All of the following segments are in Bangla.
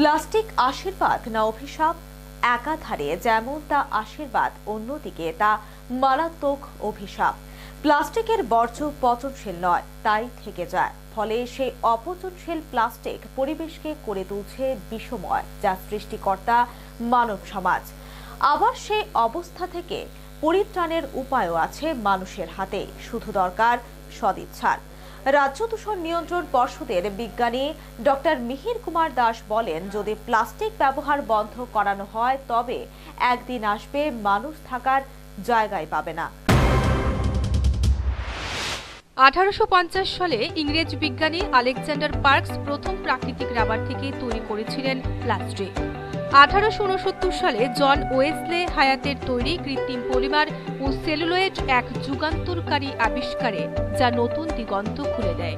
প্লাস্টিক আশীর্বাদ না অভিশাপ? একাধারে যেমন তা আশীর্বাদ, অন্যদিকে তা মারাত্মক অভিশাপ। প্লাস্টিকের বর্জ্য পচনশীল নয়, তাই থেকে যায়। ফলে সেই অপচনশীল প্লাস্টিক পরিবেশকে করে তুলছে বিষময়, যা সৃষ্টিকর্তা মানব সমাজ। আবার সেই অবস্থা থেকে পরিত্রাণের উপায়ও আছে মানুষের হাতে। শুধু দরকার সদিচ্ছার। রাজ্য দূষণ নিয়ন্ত্রণ পর্ষদের বিজ্ঞানী ডক্টর মিহির কুমার দাস বলেন, যদি প্লাস্টিক ব্যবহার বন্ধ করানো হয়, তবে একদিন আসবে মানুষ থাকার জায়গায় পাবে না। আঠারোশো পঞ্চাশ সালে ইংরেজ বিজ্ঞানী আলেকজান্ডার পার্কস প্রথম প্রাকৃতিক রাবার থেকে তৈরি করেছিলেন প্লাস্টিক। আঠারোশো উনসত্তর সালে জন ওয়েসলে হায়াতের তৈরি কৃত্রিম পলিমার ও সেলুলোয়েড এক যুগান্তরকারী আবিষ্কারে যা নতুন দিগন্ত খুলে দেয়।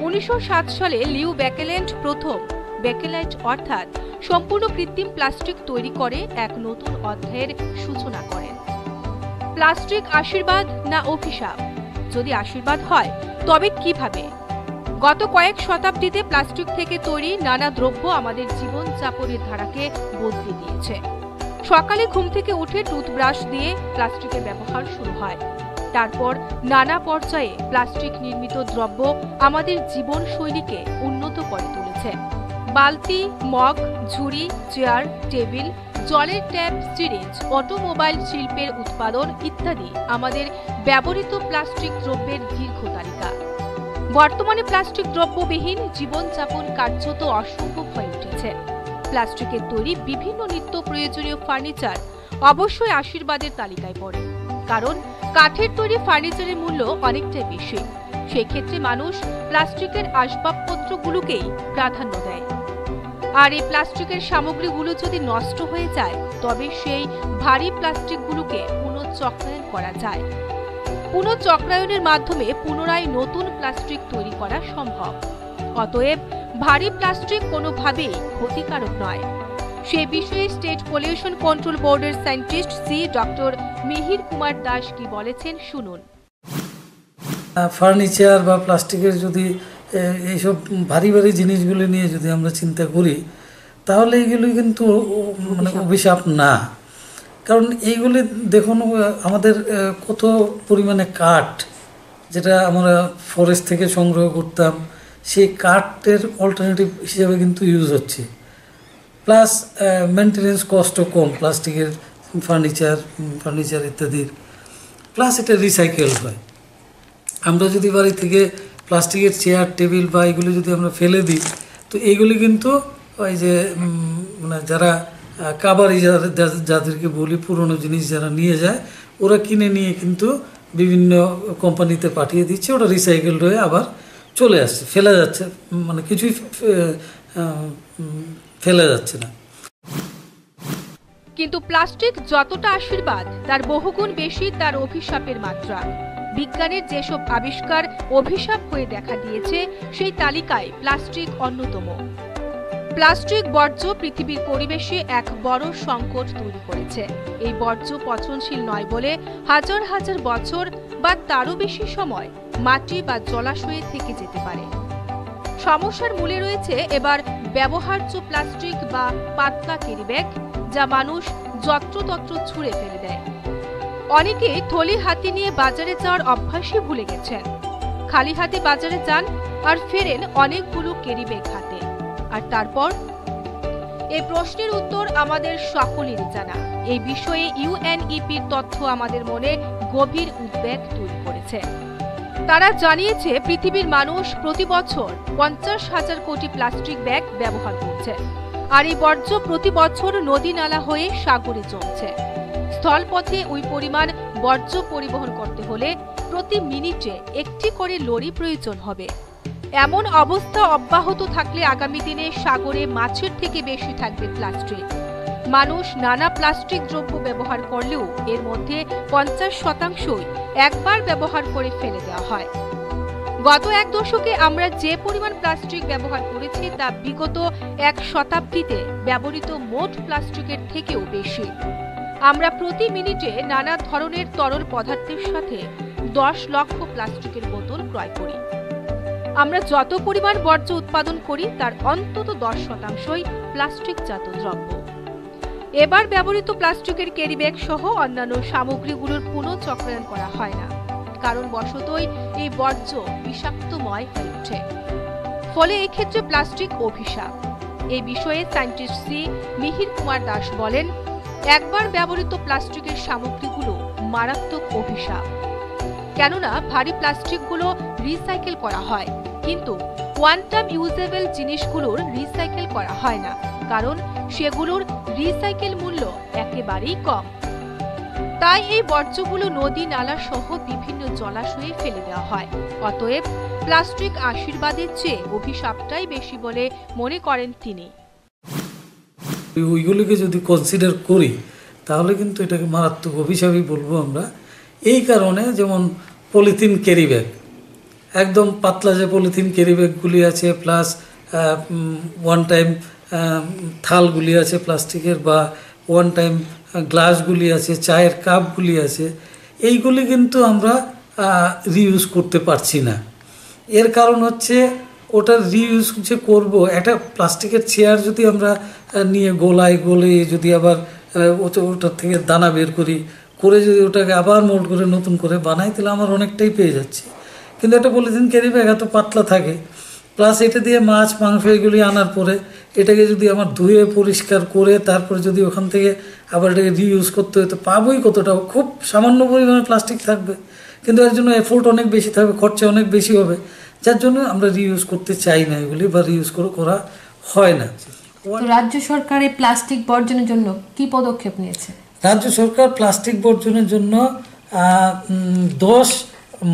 উনিশশো সাত সালে লিউ ব্যাকেল্যান্ড প্রথম, ব্যাকেলাইট অর্থাৎ সম্পূর্ণ কৃত্রিম প্লাস্টিক তৈরি করে এক নতুন অধ্যায়ের সূচনা করেন। প্লাস্টিক আশীর্বাদ না অভিশাপ? যদি আশীর্বাদ হয়, তবে কীভাবে? গত কয়েক শতাব্দীতে প্লাস্টিক থেকে তৈরি নানা দ্রব্য আমাদের জীবন যাপনের ধারাকে বদলে দিয়েছে। সকালে ঘুম থেকে উঠে টুথব্রাশ দিয়ে প্লাস্টিকের ব্যবহার শুরু হয়। তারপর নানা পর্যায়ে প্লাস্টিক নির্মিত দ্রব্য আমাদের জীবন শৈলীকে উন্নত করে তুলেছে। বালতি, মগ, ঝুড়ি, চেয়ার, টেবিল, জলের ট্যাপ সিরিঞ্জ অটোমোবাইল শিল্পের উৎপাদন ইত্যাদি আমাদের ব্যবহৃত প্লাস্টিক দ্রব্যের দীর্ঘ তালিকা। বর্তমানে প্লাস্টিক দ্রব্যবিহীন জীবনযাপন কার্যত অসম্ভব হয়ে উঠেছে। প্লাস্টিকের তৈরি বিভিন্ন নিত্য প্রয়োজনীয় ফার্নিচার অবশ্যই আশীর্বাদের তালিকায় পড়ে। কারণ কাঠের তৈরি ফার্নিচারের মূল্য অনেকটাই বেশি। সেক্ষেত্রে মানুষ প্লাস্টিকের আসবাবপত্রগুলোকেই প্রাধান্য দেয়। আর এই প্লাস্টিকের সামগ্রীগুলো যদি নষ্ট হয়ে যায়, তবে সেই ভারী প্লাস্টিকগুলোকে পুনঃচক্রায়ন করা যায়। পুনঃচক্রায়নের মাধ্যমে পুনরায় নতুন প্লাস্টিক তৈরি করা সম্ভব। অতএব ভারী প্লাস্টিক কোনোভাবেই ক্ষতিকারক নয়। সে বিষয়ে স্টেট পলিউশন কন্ট্রোল বোর্ডের scientist C doctor Mihir Kumar Das কি বলেছেন শুনুন। ফার্নিচার বা প্লাস্টিকের যদি এইসব ভারী ভারী জিনিসগুলি নিয়ে যদি আমরা চিন্তা করি তাহলে এইগুলি কিন্তু মানে অভিশাপ না। কারণ এইগুলি দেখুন আমাদের কত পরিমাণে কাঠ যেটা আমরা ফরেস্ট থেকে সংগ্রহ করতাম, সেই কাঠের অল্টারনেটিভ হিসেবে কিন্তু ইউজ হচ্ছে। প্লাস মেনটেনেন্স কস্টও কম, প্লাস্টিকের ফার্নিচার ফার্নিচার ইত্যাদির। প্লাস এটা রিসাইকেল হয়। আমরা যদি বাড়ি থেকে প্লাস্টিকের চেয়ার টেবিল বা এগুলো যদি আমরা ফেলে দিই, তো এইগুলি কিন্তু ওই যে মানে যারা কাবারি যাদেরকে বলি পুরনো জিনিস যারা নিয়ে যায়, ওরা কিনে নিয়ে কিন্তু বিভিন্ন কোম্পানিতে পাঠিয়ে দিচ্ছে ওটা রিসাইকেল হয়ে আবার চলে আসছে, ফেলা যাচ্ছে মানে কিছুই ফেলা যাচ্ছে না। কিন্তু প্লাস্টিক যতটা আশীর্বাদ, তার বহুগুণ বেশি তার অভিশাপের মাত্রা। বিজ্ঞানের যেসব আবিষ্কার অভিশাপ হয়ে দেখা দিয়েছে, সেই তালিকায় প্লাস্টিক অন্যতম। প্লাস্টিক বর্জ্য পৃথিবীর পরিবেশে এক বড় সংকট তৈরি করেছে। এই বর্জ্য পচনশীল নয় বলে হাজার হাজার বছর বা তারও বেশি সময় মাটি বা জলাশয়ে থেকে যেতে পারে। সমস্যার মূলে রয়েছে এবার ব্যবহার্য প্লাস্টিক বা পাতলা ক্যারিব্যাগ যা মানুষ যত্রতত্র ছুঁড়ে ফেলে দেয়। অনেকে থলি হাতি নিয়ে বাজারে যাওয়ার অভ্যাসই ভুলে গেছেন। খালি হাতে বাজারে যান আর ফেরেন অনেকগুলো ক্যারিব্যাগ হাতে। আর তারপর? এই প্রশ্নের উত্তর আমাদের সকলেরই জানা। এই বিষয়ে ইউএনইপির তথ্য আমাদের মনে গভীর উদ্বেগ তৈরি করেছে। তারা জানিয়েছে, পৃথিবীর মানুষ প্রতি বছর পঞ্চাশ হাজার কোটি প্লাস্টিক ব্যাগ ব্যবহার করছে। আর এই বর্জ্য প্রতি বছর নদী নালা হয়ে সাগরে জমছে। স্থলপথে ওই পরিমাণ বর্জ্য পরিবহন করতে হলে প্রতি মিনিটে একটি করে লরি প্রয়োজন হবে। এমন অবস্থা অব্যাহত থাকলে আগামী দিনে সাগরে মাছের থেকে বেশি থাকবে প্লাস্টিক। মানুষ নানা প্লাস্টিক দ্রব্য ব্যবহার করলেও এর মধ্যে পঞ্চাশ শতাংশই একবার ব্যবহার করে ফেলে দেওয়া হয়। গত এক দশকে আমরা যে পরিমাণ প্লাস্টিক ব্যবহার করেছি তা বিগত এক শতাব্দীতে ব্যবহৃত মোট প্লাস্টিকের থেকেও বেশি। আমরা প্রতি মিনিটে নানা ধরনের তরল পদার্থের সাথে দশ লক্ষ প্লাস্টিকের বোতল ক্রয় করি। আমরা যত পরিমাণ বর্জ্য উৎপাদন করি, তার অন্তত দশ শতাংশই প্লাস্টিকজাত দ্রব্য। এবার ব্যবহৃত প্লাস্টিকের ক্যারিব্যাগ সহ অন্যান্য সামগ্রীগুলোর পুনঃচক্রায়ন করা হয় না, কারণ বশতই এই বর্জ্য বিষাক্তময় হয়ে ওঠে। ফলে এক্ষেত্রে প্লাস্টিক অভিশাপ। এই বিষয়ে সায়েন্টিস্ট সি মিহির কুমার দাস বলেন, একবার ব্যবহৃত প্লাস্টিকের সামগ্রীগুলো মারাত্মক অভিশাপ। কেননা ভারী প্লাস্টিকগুলো রিসাইকেল করা হয়। কিন্তু ওয়ান টাইম ইউজেবল জিনিসগুলোর রিসাইকেল করা হয় না, কারণ সেগুলোর রিসাইকেল মূল্য একেবারেই কম। তাই এই বর্জ্যগুলো নদী, নালা সহ বিভিন্ন জলাশয়ে ফেলে দেওয়া হয়। অতএব প্লাস্টিক আশীর্বাদের চেয়ে অভিশাপটাই বেশি বলে মনে করেন তিনি। ওই- ওইগুলিকে যদি কনসিডার করি, তাহলে কিন্তু এটাকে মারাত্মক অভিশাপই বলব আমরা। এই কারণে যেমন পলিথিন ক্যারি ব্যাগ। একদম পাতলা যে পলিথিন ক্যারি ব্যাগগুলি আছে, প্লাস ওয়ান টাইম থালগুলি আছে প্লাস্টিকের বা ওয়ান টাইম গ্লাসগুলি আছে, চায়ের কাপগুলি আছে, এইগুলি কিন্তু আমরা রিইউজ করতে পারছি না। এর কারণ হচ্ছে ওটার রিইউজ যে করব, একটা প্লাস্টিকের চেয়ার যদি আমরা নিয়ে গোলাই গলে যদি আবার ওটা ওটার থেকে দানা বের করি করে যদি ওটাকে আবার মোল্ড করে নতুন করে বানাই, তাহলে আমার অনেকটাই পেয়ে যাচ্ছে। কিন্তু একটা পলিথিন ক্যারি ব্যাগ এত পাতলা থাকে। প্লাস এটা দিয়ে মাছ, মাংস এগুলি আনার পরে এটাকে যদি আমার ধুয়ে পরিষ্কার করে তারপরে যদি ওখান থেকে আবার এটাকে রিইউজ করতে হয়, তো পাবোই কতটা? খুব সামান্য পরিমাণে প্লাস্টিক থাকবে। কিন্তু এর জন্য এফোর্ট অনেক বেশি থাকবে, খরচা অনেক বেশি হবে। যার জন্য আমরা রিইউজ করতে চাই না এগুলি বা রিইউজ করা হয় না। রাজ্য সরকার এই প্লাস্টিক বর্জনের জন্য কি পদক্ষেপ নিয়েছে? রাজ্য সরকার প্লাস্টিক বর্জনের জন্য দশ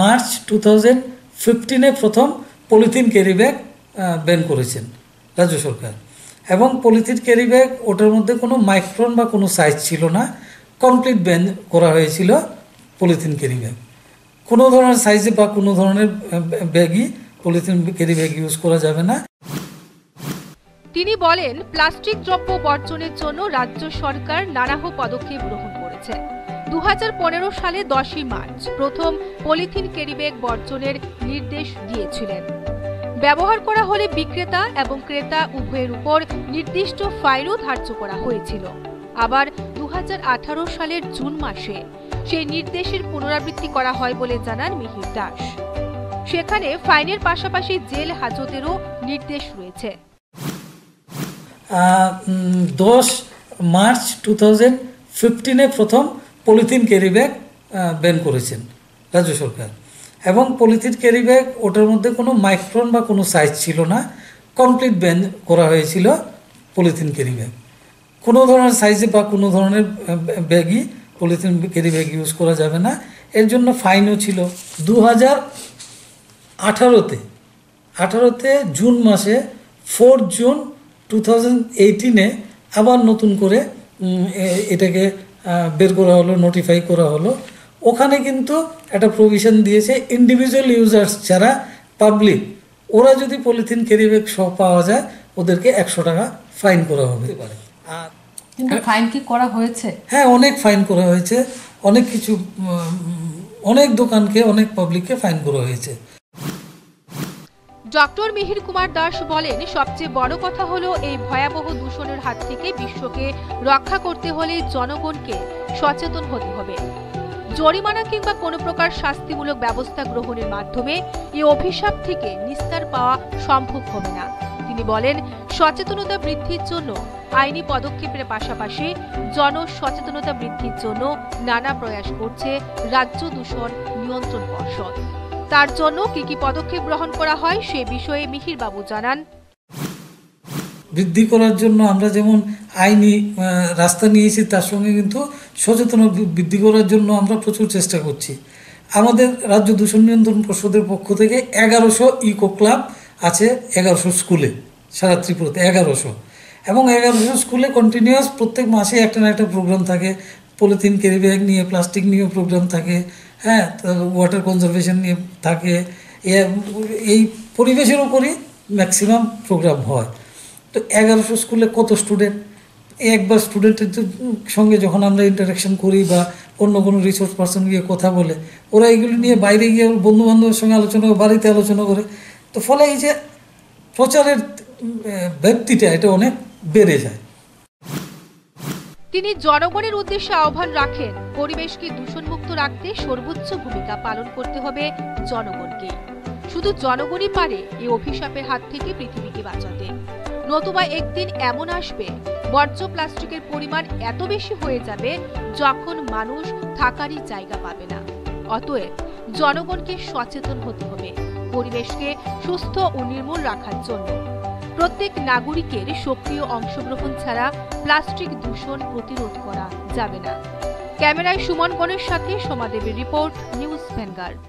মার্চ টু থাউজেন্ড ফিফটিনে প্রথম পলিথিন ক্যারি ব্যাগ ব্যান করেছেন রাজ্য সরকার। এবং পলিথিন ক্যারি ব্যাগ, ওটার মধ্যে কোনো মাইক্রন বা কোনো সাইজ ছিল না, কমপ্লিট ব্যান করা হয়েছিল পলিথিন ক্যারি ব্যাগ। কোনো ধরনের সাইজে বা কোনো ধরনের ব্যাগই পলিথিন ক্যারি ব্যাগ ইউজ করা যাবে না। তিনি বলেন, প্লাস্টিক দ্রব্য বর্জনের জন্য রাজ্য সরকার নানাহ পদক্ষেপ গ্রহণ করেছে। দু হাজার পনেরো সালে দশই মার্চ প্রথম পলিথিন ক্যারিব্যাগ বর্জনের নির্দেশ দিয়েছিলেন। ব্যবহার করা হলে বিক্রেতা এবং ক্রেতা উভয়ের উপর নির্দিষ্ট ফাইলও ধার্য করা হয়েছিল। আবার দু হাজার আঠারো সালের জুন মাসে সেই নির্দেশের পুনরাবৃত্তি করা হয় বলে জানান মিহির দাস। সেখানে ফাইনের পাশাপাশি জেল হাজতেরও নির্দেশ রয়েছে। দশ মার্চ টু থাউজেন্ড ফিফটিনে প্রথম পলিথিন ক্যারি ব্যাগ ব্যান করেছেন রাজ্য সরকার। এবং পলিথিন ক্যারি ব্যাগ, ওটার মধ্যে কোনো মাইক্রন বা কোনো সাইজ ছিল না, কমপ্লিট ব্যান করা হয়েছিল পলিথিন ক্যারি ব্যাগ। কোনো ধরনের সাইজে বা কোনো ধরনের ব্যাগই পলিথিন ক্যারি ব্যাগ ইউজ করা যাবে না। এর জন্য ফাইনও ছিল। দু হাজার আঠারোতে আঠারোতে জুন মাসে ফোর জুন টু থাউজেন্ড এইটিনে আবার নতুন করে এটাকে বের করা হলো নোটিফাই করা হলো। ওখানে কিন্তু একটা প্রভিশন দিয়েছে ইন্ডিভিজুয়াল ইউজার্স যারা পাবলিক ওরা যদি পলিথিন ক্যারি ব্যাগ সহ পাওয়া যায় ওদেরকে একশো টাকা ফাইন করা হবে। আর কিন্তু ফাইন কি করা হয়েছে? হ্যাঁ অনেক ফাইন করা হয়েছে। অনেক কিছু অনেক দোকানকে অনেক পাবলিককে ফাইন করা হয়েছে। ডক্টর মিহির কুমার দাস বলেন, সবচেয়ে বড় কথা হলো এই ভয়াবহ দূষণের হাত থেকে বিশ্বকে রক্ষা করতে হলে জনগণকে সচেতন হতে হবে। জরিমানা কিংবা কোনো প্রকার শাস্তিমূলক ব্যবস্থা গ্রহণের মাধ্যমে এই অভিশাপ থেকে নিস্তার পাওয়া সম্ভব হবে না। তিনি বলেন, সচেতনতা বৃদ্ধির জন্য আইনি পদক্ষেপের পাশাপাশি জন সচেতনতা বৃদ্ধির জন্য নানা প্রয়াস করছে রাজ্য দূষণ নিয়ন্ত্রণ পর্ষদ। তার জন্য কি কি পদক্ষেপ গ্রহণ করা হয় সে বিষয়ে মিহির বাবু জানান। বৃদ্ধি করার জন্য আমরা যেমন আইনি রাস্তা নিয়েছি, তার সঙ্গে কিন্তু সচেতনতা বৃ- বৃদ্ধি করার জন্য আমরা প্রচুর চেষ্টা করছি। আমাদের রাজ্য দূষণ নিয়ন্ত্রণ পর্ষদের পক্ষ থেকে এগারোশো ইকো ক্লাব আছে, এগারোশো স্কুলে সারা ত্রিপুরাতে এগারোশো। এবং এগারোশো স্কুলে কন্টিনিউয়াস প্রত্যেক মাসে একটা না একটা প্রোগ্রাম থাকে। পলিথিন ক্যারি ব্যাগ নিয়ে, প্লাস্টিক নিয়ে প্রোগ্রাম থাকে। হ্যাঁ ওয়াটার কনজারভেশন নিয়ে থাকে। এই পরিবেশের উপরই ম্যাক্সিমাম প্রোগ্রাম হয়। তো এগারোশো স্কুলে কত স্টুডেন্ট একবার স্টুডেন্টের সঙ্গে যখন আমরা ইন্টারাকশন করি বা অন্য কোনো রিসোর্স পার্সন গিয়ে কথা বলে, ওরা এগুলি নিয়ে বাইরে গিয়ে বন্ধু বান্ধবের সঙ্গে আলোচনা করে, বাড়িতে আলোচনা করে। তো ফলে এই যে প্রচারের ব্যক্তিটা এটা অনেক বেড়ে যায়। তিনি জনগণের উদ্দেশ্যে আহ্বান রাখেন, পরিবেশকে দূষণমুক্ত রাখতে সর্বোচ্চ ভূমিকা পালন করতে হবে জনগণকে। শুধু জনগণই পারে এই অভিশাপের হাত থেকে পৃথিবীকে বাঁচাতে। নতুবা একদিন এমন আসবে, বর্জ্য প্লাস্টিকের পরিমাণ এত বেশি হয়ে যাবে যখন মানুষ থাকারই জায়গা পাবে না। অতএব জনগণকে সচেতন হতে হবে, পরিবেশকে সুস্থ ও নির্মূল রাখার জন্য। প্রত্যেক নাগরিকের সক্রিয় অংশগ্রহণ ছাড়া প্লাস্টিক দূষণ প্রতিরোধ করা যাবে না। ক্যামেরায় সুমন গণের সাথে সোমাদেবের রিপোর্ট নিউজ ভ্যানগার্ড।